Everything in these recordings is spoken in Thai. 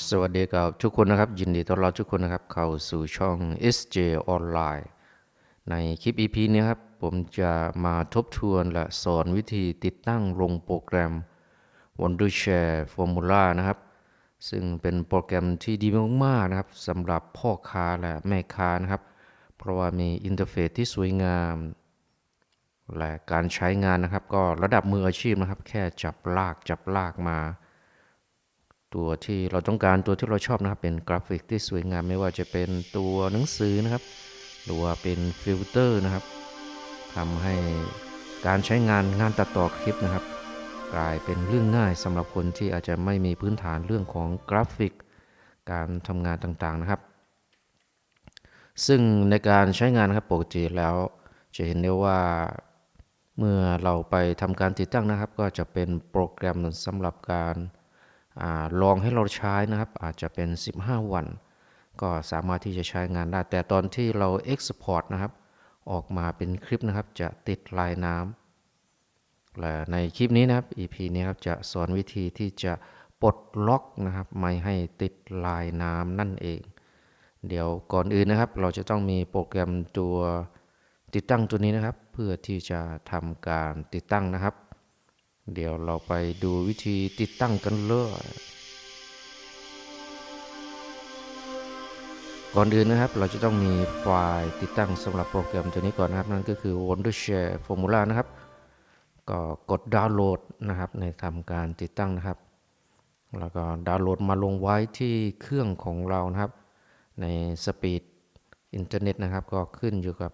สวัสดีกับทุกคนนะครับ ยินดีต้อนรับทุกคนนะครับ เข้าสู่ช่อง SJ Online ในคลิป EP นี้ครับ ผมจะมาทบทวนและสอนวิธีติดตั้งลงโปรแกรม Wondershare Formula นะครับ ซึ่งเป็นโปรแกรมที่ดีมากๆนะครับสำหรับพ่อค้าและแม่ค้านะครับ เพราะว่ามีอินเทอร์เฟซที่สวยงาม และการใช้งานนะครับ ก็ระดับมืออาชีพนะครับ แค่จับลากจับลากมา ตัวที่เราต้องการตัวที่เราชอบนะครับ เป็นกราฟิกที่สวยงามไม่ว่าจะเป็นตัวหนังสือนะครับ หรือว่าเป็นฟิลเตอร์นะครับทำให้การใช้งานงานตัดต่อคลิปนะครับ กลายเป็นเรื่องง่ายสำหรับคนที่อาจจะไม่มีพื้นฐานเรื่องของกราฟิก การทำงานต่างๆนะครับ ซึ่งในการใช้งานนะครับปกติแล้วจะเห็นได้ว่าเมื่อเราไปทำการติดตั้งนะครับ ก็จะเป็นโปรแกรมสำหรับการ ลองให้เราใช้นะครับ อาจจะเป็น 15 วัน ก็สามารถที่จะใช้งานได้ แต่ตอนที่เรา Export นะครับ ออกมาเป็นคลิปนะครับ จะติดลายน้ำและในคลิปนี้นะครับ EP นี้ครับจะสอนวิธีที่จะปลดล็อกนะครับ ไม่ให้ติดลายน้ำนั่นเอง เดี๋ยวก่อนอื่นนะครับ เราจะต้องมีโปรแกรมตัวติดตั้งตัวนี้นะครับ เพื่อที่จะทำการติดตั้งนะครับ เดี๋ยวเราไปดูวิธีติดตั้งกันเลย ก่อนอื่นนะครับ เราจะต้องมีไฟล์ติดตั้งสำหรับโปรแกรมตัวนี้ก่อนนะครับ นั่นก็คือ Wondershare Formula นะครับ ก็กดดาวน์โหลดนะครับ ในทำการติดตั้งนะครับ แล้วก็ดาวน์โหลดมาลงไว้ที่เครื่องของเรานะครับ ในสปีดอินเทอร์เน็ตนะครับ ก็ขึ้นอยู่กับ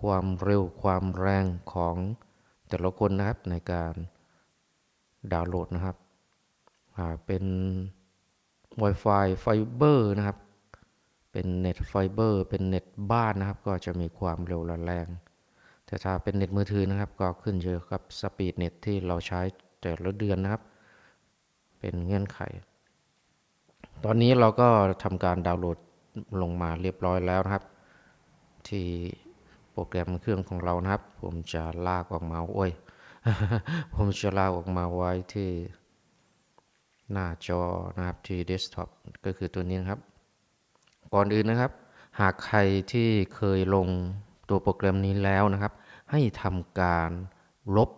ความเร็วความแรงของแต่ละคนนะครับในการ ดาวน์โหลดนะครับเป็น Wi-Fi ไฟเบอร์นะครับ เป็นเน็ตไฟเบอร์ เป็นเน็ตบ้านนะครับ ก็จะมีความเร็วและแรง แต่ถ้าเป็นเน็ตมือถือนะครับ ก็ขึ้นอยู่กับสปีดเน็ตที่เราใช้แต่ละเดือนนะครับ เป็นเงื่อนไข ตอนนี้เราก็ทำการดาวน์โหลดลงมาเรียบร้อยแล้วนะครับ ที่โปรแกรมเครื่องของเรานะครับ ผมจะลากออกมาโอ้ย ผมจะลาออกมาไว้ที่หน้าจอนะครับที่เดสก์ท็อปก็คือตัวนี้นะครับ ก่อนอื่นนะครับ หากใครที่เคยลงตัวโปรแกรมนี้แล้วนะครับ ให้ทำการลบ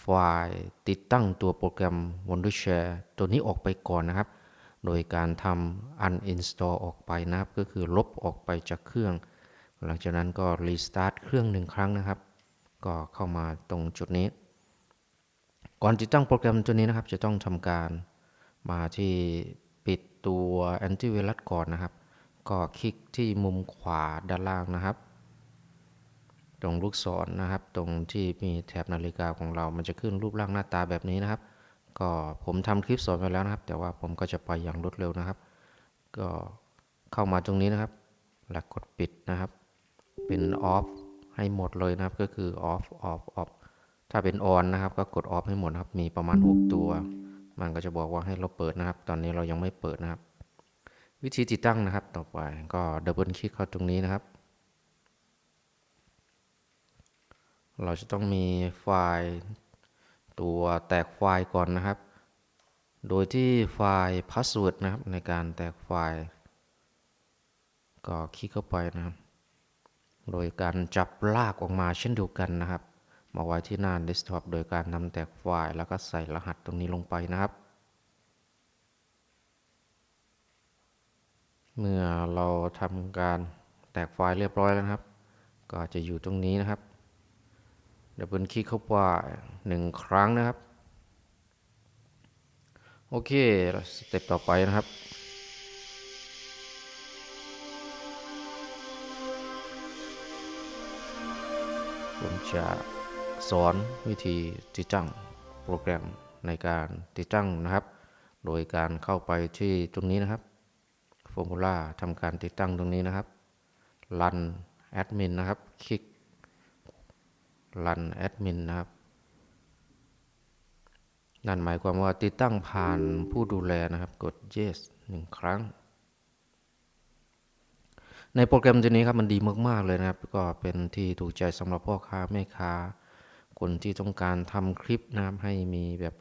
ไฟล์ติดตั้งตัวโปรแกรม Wondershare ตัวนี้ออกไปก่อนนะครับ โดยการทำ uninstall ออกไปนะครับ ก็คือลบออกไปจากเครื่อง หลังจากนั้นก็ restart เครื่องหนึ่งครั้งนะครับ ก็เข้ามาตรงจุดนี้ ก่อนติดตั้งโปรแกรมตัวนี้นะครับ จะต้องทำการมาที่ปิดตัว antivirus ก่อนนะครับ ก็คลิกที่มุมขวาด้านล่างนะครับ ตรงลูกศรนนะครับ ตรงที่มีแถบนาฬิกาของเรา มันจะขึ้นรูปร่างหน้าตาแบบนี้นะครับ ก็ผมทำคลิปสอนไปแล้วนะครับ แต่ว่าผมก็จะไปอย่างรวดเร็วนะครับ ก็เข้ามาตรงนี้นะครับ แล้วกดปิดนะครับ เป็น off ให้หมดเลยนะครับ ก็คือ off off off ถ้าเป็น on นนะครับ ก็กด off ให้หมดครับ มีประมาณ 6 ตัว มันก็จะบอกว่าให้เราเปิดนะครับ ตอนนี้เรายังไม่เปิดนะครับ วิธีติดตั้งนะครับ ต่อไปก็ดับเบิลคลิกเข้าตรงนี้นะครับ เราจะต้องมีไฟล์ตัวแตกไฟล์ก่อนนะครับ โดยที่ไฟล์ password นะครับในการแตกไฟล์ ก็คลิกเข้าไปนะครับ โดยการจับลากออกมาเช่นเดียวกันนะครับ มาไว้ที่หน้าเดสก์ท็อปโดยการนำแตกไฟล์แล้วก็ใส่รหัสตรงนี้ลงไปนะครับ เมื่อเราทำการแตกไฟล์เรียบร้อยแล้วนะครับ ก็จะอยู่ตรงนี้นะครับดับเบิลคลิกเข้าไปหนึ่งครั้งนะครับ โอเคสเต็ปต่อไปนะครับผมจะ สอนวิธีติดตั้งโปรแกรมในการติดตั้งนะครับ โดยการเข้าไปที่ตรงนี้นะครับ Formula ทำการติดตั้งตรงนี้นะครับ Run Admin นะครับ คลิก Run Admin นะครับ นั่นหมายความว่าติดตั้งผ่านผู้ดูแลนะครับ กด Yes หนึ่งครั้ง ในโปรแกรมตัวนี้ครับมันดีมาก ๆ เลยนะครับ ก็เป็นที่ถูกใจสำหรับพ่อค้าแม่ค้า คนที่ต้องการทำคลิปนะครับให้มีแบบ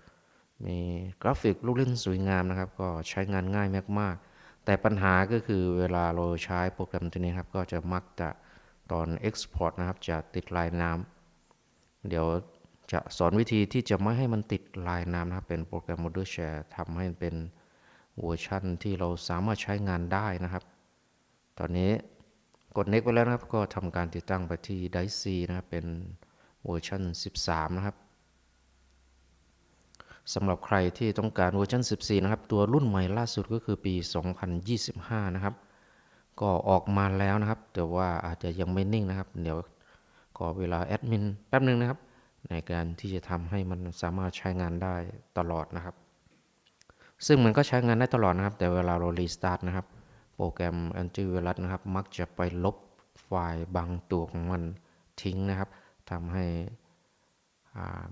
มีกราฟิกลูกเล่นสวยงามนะครับ ก็ใช้งานง่ายมากๆ แต่ปัญหาก็คือเวลาเราใช้โปรแกรมตัวนี้ครับ ก็จะมักจะตอน Export นะครับ จะติดลายน้ำเดี๋ยวจะสอนวิธีที่จะไม่ให้มันติดลายน้ำนะครับ เป็นโปรแกรม Model Share ทำให้เป็นเวอร์ชันที่เราสามารถใช้งานได้นะครับ ตอนนี้กด Next ไปแล้วนะครับ ก็ทำการติดตั้งไปที่ Dice นะครับเป็น เวอร์ชัน13 นะครับสำหรับใครที่ต้องการเวอร์ชัน14 นะครับ ตัวรุ่นใหม่ล่าสุดก็คือปี 2025 นะครับ ก็ออกมาแล้วนะครับ แต่ว่าอาจจะยังไม่นิ่งนะครับ เดี๋ยวขอเวลาแอดมินแป๊บนึงนะครับ ในการที่จะทำให้มันสามารถใช้งานได้ตลอดนะครับ ซึ่งมันก็ใช้งานได้ตลอดนะครับ แต่เวลาเรารีสตาร์ทนะครับ โปรแกรมแอนตี้ไวรัสนะครับ มักจะไปลบไฟล์บางตัวของมันทิ้งนะครับ ทำให้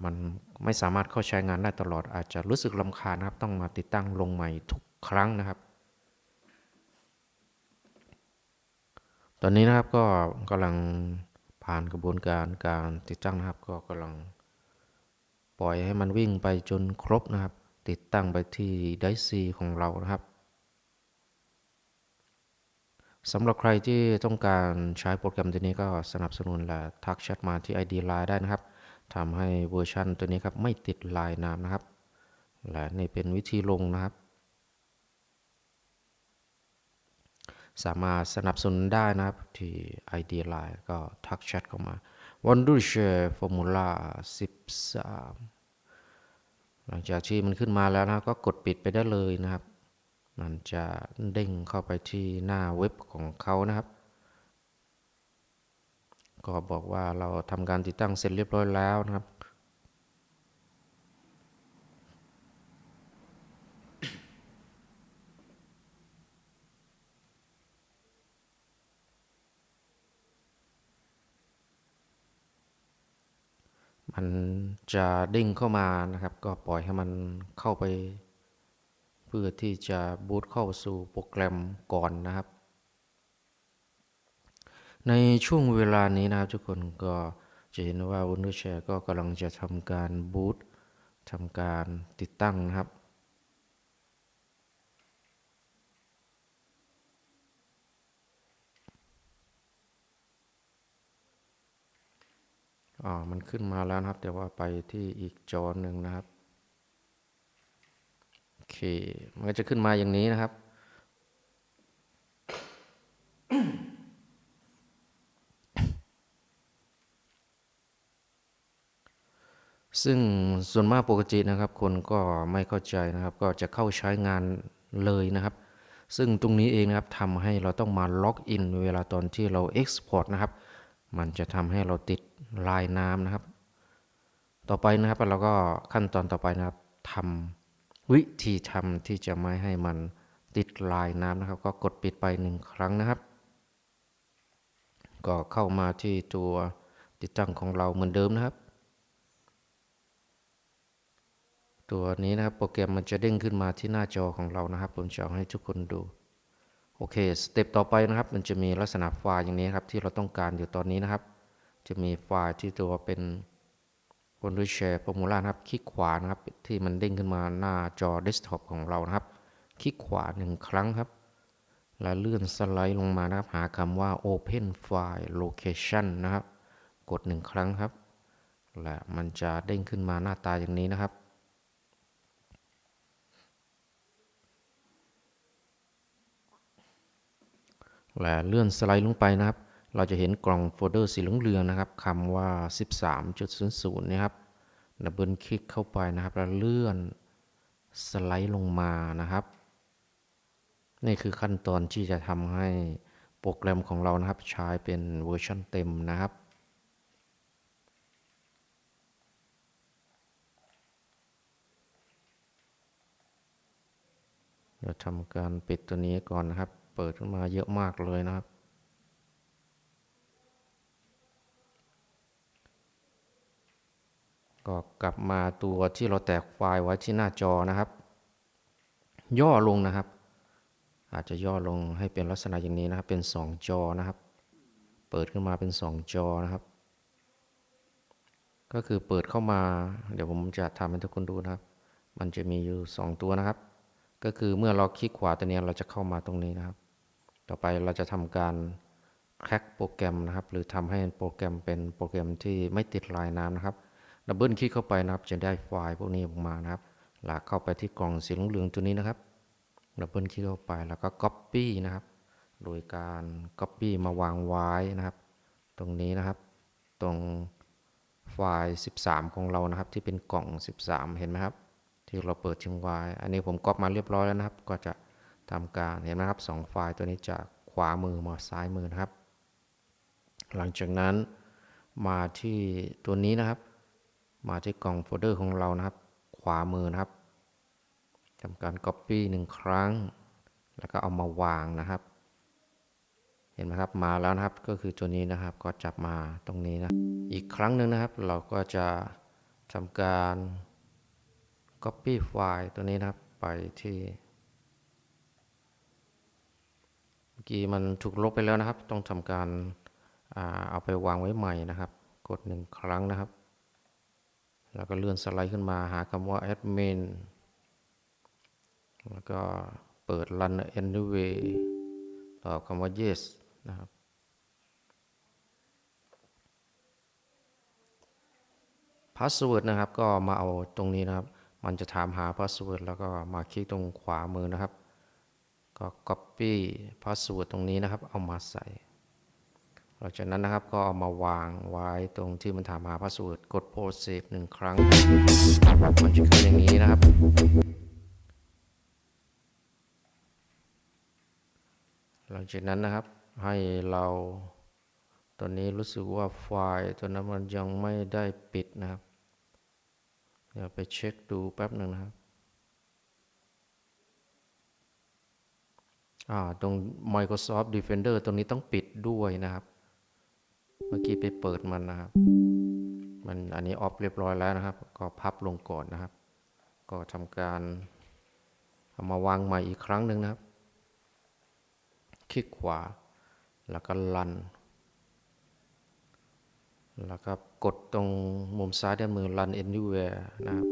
มันไม่สามารถเข้าใช้งานได้ตลอด อาจจะรู้สึกลำคาญนะครับ ต้องมาติดตั้งลงใหม่ทุกครั้งนะครับ ตอนนี้นะครับก็กำลังผ่านกระบวนการการติดตั้งนะครับ ก็กำลังปล่อยให้มันวิ่งไปจนครบนะครับ ติดตั้งไปที่ไดซีของเรานะครับ สำหรับใครที่ต้องการใช้โปรแกรมตัวนี้ก็สนับสนุนและทักแชทมาที่ ID Line ได้นะครับทำให้เวอร์ชันตัวนี้ครับไม่ติดลายน้ำนะครับ และนี่เป็นวิธีลงนะครับ สามารถสนับสนุนได้นะครับที่ ID Line ก็ทักแชทเข้ามา Wondershare Formula 13 หลังจากที่มันขึ้นมาแล้วนะก็กดปิดไปได้เลยนะครับ มันจะเด้งเข้าไปที่หน้าเว็บของเขานะครับ ก็บอกว่าเราทำการติดตั้งเสร็จเรียบร้อยแล้วนะครับมันจะดิ้งเข้ามานะครับ ก็ปล่อยให้มันเข้าไป พื่อที่จะบูตเข้าสู่โปรแกรมก่อนนะครับ ในช่วงเวลานี้นะครับทุกคนก็จะเห็นว่า Wondershare ก็กำลังจะทำการบูตทำการติดตั้งนะครับอ๋อมันขึ้นมาแล้วนะครับ แต่ว่าไปที่อีกจอหนึ่งนะครับ เค มันก็จะขึ้นมาอย่างนี้นะครับ ซึ่งส่วนมากปกตินะครับ คนก็ไม่เข้าใจนะครับ ก็จะเข้าใช้งานเลยนะครับ ซึ่งตรงนี้เองนะครับทำให้เราต้องมาล็อกอินเวลาตอนที่เรา Export นะครับ มันจะทำให้เราติดลายน้ำนะครับ ต่อไปนะครับเราก็ขั้นตอนต่อไปนะครับทำ วิธีทำที่จะไม่ให้มันติดลายน้ำนะครับ ก็กดปิดไปหนึ่งครั้งนะครับ ก็เข้ามาที่ตัวติดตั้งของเราเหมือนเดิมนะครับ ตัวนี้นะครับโปรแกรมมันจะเด้งขึ้นมาที่หน้าจอของเรานะครับ ผมจะให้ทุกคนดูโอเคสเต็ปต่อไปนะครับ มันจะมีลักษณะไฟล์อย่างนี้ครับที่เราต้องการอยู่ตอนนี้นะครับ จะมีไฟล์ที่ตัวเป็น w o n d e r s h a r e Formula นะครับ คลิกขวานะครับ ที่มันเด้งขึ้นมาหน้าจอเดสก์ท็อปของเรานะครับ คลิกขวาหนึ่งครั้งครับ แล้วเลื่อนสไลด์ลงมานะครับ หาคำว่า Open File Location นะครับ กดหนึ่งครั้งครับ และมันจะเด้งขึ้นมาหน้าตาอย่างนี้นะครับและเลื่อนสไลด์ลงไปนะครับ เราจะเห็นกล่องโฟลเดอร์สีเหลืองๆนะครับคำว่า 13.00นะครับดับเบิลคลิกเข้าไปนะครับ แล้วเลื่อนสไลด์ลงมานะครับ นี่คือขั้นตอนที่จะทำให้โปรแกรมของเรานะครับ ใช้เป็นเวอร์ชันเต็มนะครับเราทำการปิดตัวนี้ก่อนนะครับ เปิดขึ้นมาเยอะมากเลยนะครับ ก็กลับมาตัวที่เราแตกไฟล์ไว้ที่หน้าจอนะครับ ย่อลงนะครับ อาจจะย่อลงให้เป็นลักษณะอย่างนี้นะครับ เป็น 2 จอนะครับ เปิดขึ้นมาเป็น 2 จอนะครับ ก็คือเปิดเข้ามา เดี๋ยวผมจะทำให้ทุกคนดูนะครับ มันจะมีอยู่ 2 ตัวนะครับ ก็คือเมื่อเราคลิกขวาตัวนี้เราจะเข้ามาตรงนี้นะครับ ต่อไปเราจะทำการแคร็กโปรแกรมนะครับ หรือทำให้โปรแกรมเป็นโปรแกรมที่ไม่ติดลายน้ำนะครับ ดับเบิลคลิกเข้าไปนะครับจะได้ไฟล์พวกนี้ออกมานะครับหลากเข้าไปที่กล่องสีเหลืองๆตัวนี้นะครับดับเบิลคลิกเข้าไปแล้วก็ Copy นะครับ โดยการ Copy มาวางไว้นะครับ ตรงนี้นะครับ ตรงไฟล์ 13 ของเรานะครับ ที่เป็นกล่อง 13 เห็นไหมครับ ที่เราเปิดทิ้งไว้ อันนี้ผมก๊อปมาเรียบร้อยแล้วนะครับ ก็จะทำการเห็นไหมครับสองไฟล์ตัวนี้จากขวามือมาซ้ายมือนะครับ หลังจากนั้นมาที่ตัวนี้นะครับ มาที่กล่องโฟลเดอร์ของเรานะครับ ขวามือนะครับทำการ Copy หนึ่งครั้ง แล้วก็เอามาวางนะครับ เห็นไหมครับมาแล้วนะครับก็คือตัวนี้นะครับก็จับมาตรงนี้นะอีกครั้งหนึ่งนะครับ เราก็จะทำการ Copy ไฟล์ตัวนี้นะครับไปที่เมื่อกี้มันถูกลบไปแล้วนะครับ ต้องทำการเอาไปวางไว้ใหม่นะครับ กดหนึ่งครั้งนะครับ แล้วก็เลื่อนสไลด์ขึ้นมาหาคำว่า admin แล้วก็เปิด run anyway ตอบคำว่า yes นะครับ password นะครับ ก็มาเอาตรงนี้นะครับ มันจะถามหา password แล้วก็มาคลิกตรงขวามือนะครับ ก็ copy password ตรงนี้นะครับ เอามาใส่ หลังจากนั้นนะครับก็เอามาวางไว้ตรงที่มันถามหา password กด proceed หนึ่งครั้งมันจะขึ้นอย่างนี้นะครับ หลังจากนั้นนะครับให้เราตอนนี้รู้สึกว่าไฟล์ตัวนั้นมันยังไม่ได้ปิดนะครับ เดี๋ยวไปเช็คดูแป๊บหนึ่งนะครับอ่าตรง Microsoft Defender ตรงนี้ต้องปิดด้วยนะครับ เมื่อกี้ไปเปิดมันนะครับ มันอันนี้ออฟเรียบร้อยแล้วนะครับ ก็พับลงก่อนนะครับ ก็ทำการเอามาวางใหม่อีกครั้งหนึ่งนะครับ คลิกขวา แล้วก็ลัน แล้วก็กดตรงมุมซ้ายด้านมือ run anywhere นะครับ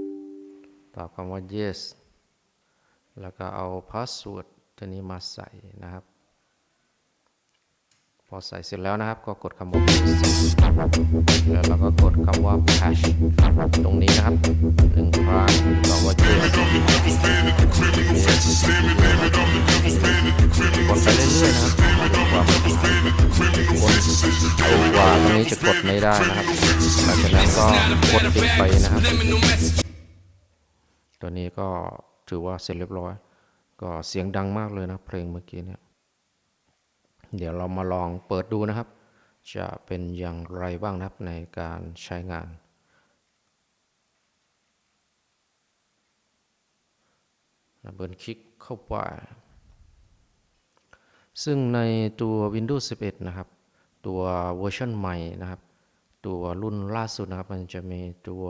ตอบคำว่า yes แล้วก็เอา password ตัวนี้มาใส่นะครับ พอใส่เสร็จแล้วนะครับก็กดคำว่า proceed แล้วเราก็กดคำว่า patch ตรงนี้นะครับหนึ่งครั้งตอบว่า yes กดไปเรื่อยๆนะครับจนกว่ามันจะเอาวางตรงนี้จะกดไม่ได้นะครับหลังจากนั้นก็กดปิดไปนะครับ ตัวนี้ก็ถือว่าเสร็จเรียบร้อย ก็เสียงดังมากเลยนะเพลงเมื่อกี้เนี่ย เดี๋ยวเรามาลองเปิดดูนะครับ จะเป็นอย่างไรบ้างนะครับในการใช้งานดับเบิลคลิกเข้าไป ซึ่งในตัว Windows 11 นะครับ ตัวเวอร์ชันใหม่นะครับ ตัวรุ่นล่าสุดนะครับ มันจะมีตัว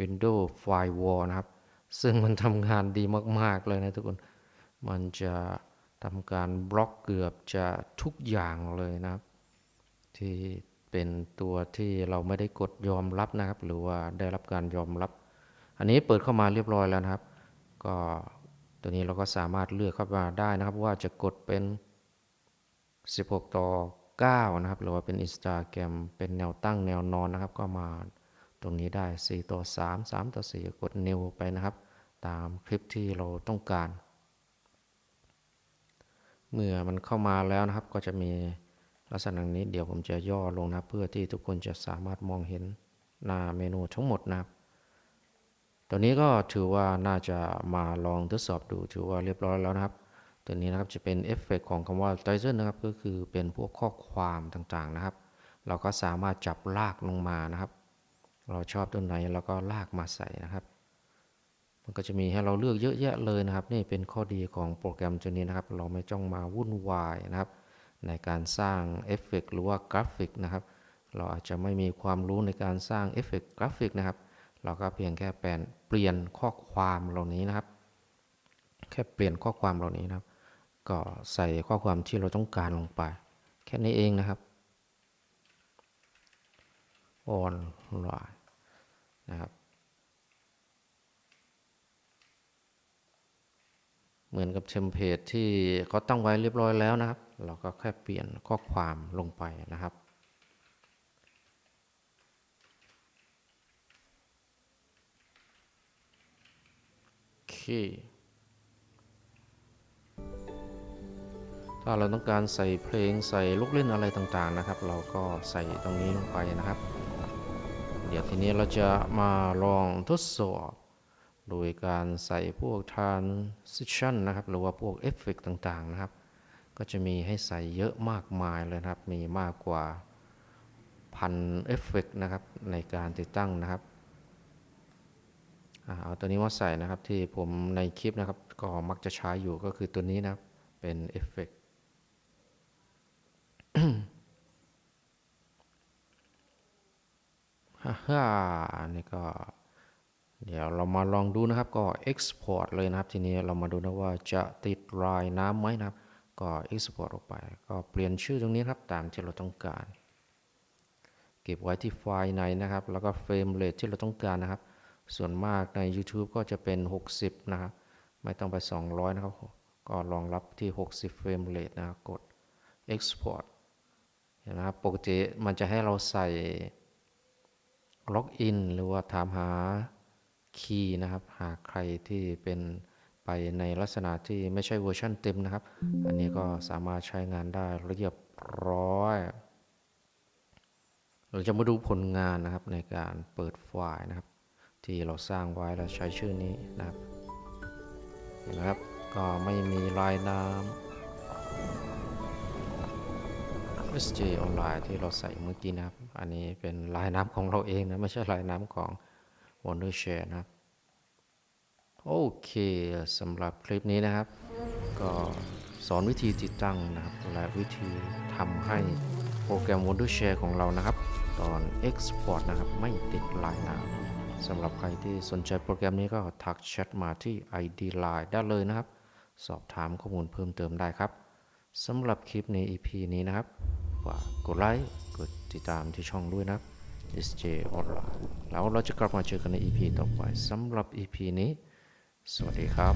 Windows Firewall นะครับ ซึ่งมันทำงานดีมาก ๆ เลยนะทุกคน มันจะ ทำการบล็อกเกือบจะทุกอย่างเลยนะครับ ที่เป็นตัวที่เราไม่ได้กดยอมรับนะครับ หรือว่าได้รับการยอมรับ อันนี้เปิดเข้ามาเรียบร้อยแล้วนะครับ ก็ตัวนี้เราก็สามารถเลือกเข้ามาได้นะครับ ว่าจะกดเป็น 16 ต่อ 9 นะครับ หรือว่าเป็น Instagram เป็นแนวตั้งแนวนอนนะครับ ก็มาตรงนี้ได้ 4 ต่อ 3 3 ต่อ 4 กด New ไปนะครับ ตามคลิปที่เราต้องการ เมื่อมันเข้ามาแล้วนะครับก็จะมีลักษณะนี้เดี๋ยวผมจะย่อลงนะเพื่อที่ทุกคนจะสามารถมองเห็นหน้าเมนูทั้งหมดนะครับ ตัวนี้ก็ถือว่าน่าจะมาลองทดสอบดูถือว่าเรียบร้อยแล้วนะครับ ตัวนี้นะครับจะเป็นเอฟเฟกของคำว่า title นะครับก็คือเป็นพวกข้อความต่างๆนะครับ เราก็สามารถจับลากลงมานะครับ เราชอบตัวไหนเราก็ลากมาใส่นะครับ มันก็จะมีให้เราเลือกเยอะแยะเลยนะครับ นี่เป็นข้อดีของโปรแกรมตัวนี้นะครับ เราไม่ต้องมาวุ่นวายนะครับ ในการสร้างเอฟเฟกหรือว่ากราฟิกนะครับ เราอาจจะไม่มีความรู้ในการสร้างเอฟเฟกกราฟิกนะครับ เราก็เพียงแค่แปลนเปลี่ยนข้อความเหล่านี้นะครับ แค่เปลี่ยนข้อความเหล่านี้นะครับ ก็ใส่ข้อความที่เราต้องการลงไป แค่นี้เองนะครับออนไลน์นะครับ เหมือนกับเทมเพลตที่เขาตั้งไว้เรียบร้อยแล้วนะครับ เราก็แค่เปลี่ยนข้อความลงไปนะครับ โอเค ถ้าเราต้องการใส่เพลงใส่ลูกเล่นอะไรต่างๆนะครับ เราก็ใส่ตรงนี้ลงไปนะครับ เดี๋ยวทีนี้เราจะมาลองทดสอบ โดยการใส่พวก transition นะครับ หรือว่าพวกเอฟเฟกต่างๆนะครับ ก็จะมีให้ใส่เยอะมากมายเลยนะครับ มีมากกว่าพันเอฟเฟกนะครับในการติดตั้งนะครับ เอาตัวนี้มาใส่นะครับที่ผมในคลิปนะครับ ก็มักจะใช้อยู่ก็คือตัวนี้นะครับ เป็นเอฟเฟกฮ่าฮ่านี่ก็ เดี๋ยวเรามาลองดูนะครับก็ export เลยนะครับ ทีนี้เรามาดูนะว่าจะติดลายน้ำไหมนะครับ ก็ export ออกไป ก็เปลี่ยนชื่อตรงนี้ครับตามที่เราต้องการ เก็บไว้ที่ไฟล์ในนะครับ แล้วก็เฟรมเรทที่เราต้องการนะครับ ส่วนมากใน YouTube ก็จะเป็น 60 นะครับ ไม่ต้องไป 200 นะครับ ก็รองรับที่ 60 เฟรมเรทนะกด export เห็นไหมครับปกติมันจะให้เราใส่ล็อกอินหรือว่าถามหา คีย์นะครับ หากใครที่เป็นไปในลักษณะที่ไม่ใช่เวอร์ชันเต็มนะครับ อันนี้ก็สามารถใช้งานได้เรียบร้อย เราจะมาดูผลงานนะครับในการเปิดไฟล์นะครับ ที่เราสร้างไว้แล้วใช้ชื่อนี้นะครับเห็นไหมครับก็ไม่มีลายน้ำ SJ ออนไลน์ที่เราใส่เมื่อกี้นะครับ อันนี้เป็นลายน้ำของเราเองนะ ไม่ใช่ลายน้ำของ Wondershare นะครับ โอเคสำหรับคลิปนี้นะครับ ก็สอนวิธีติดตั้งนะครับ และวิธีทำให้โปรแกรม Wondershare ของเรานะครับ ตอน Export นะครับ ไม่ติดลายน้ำสำหรับใครที่สนใจโปรแกรมนี้ก็ทักแชทมาที่ ID Line ได้เลยนะครับ สอบถามข้อมูลเพิ่มเติมได้ครับสำหรับคลิปใน EP นี้นะครับฝากกดไลค์ กดติดตามที่ช่องด้วยนะครับ SJ Online แล้วเราจะกลับมาเจอกันใน EP ต่อไปสำหรับ EP นี้ สวัสดีครับ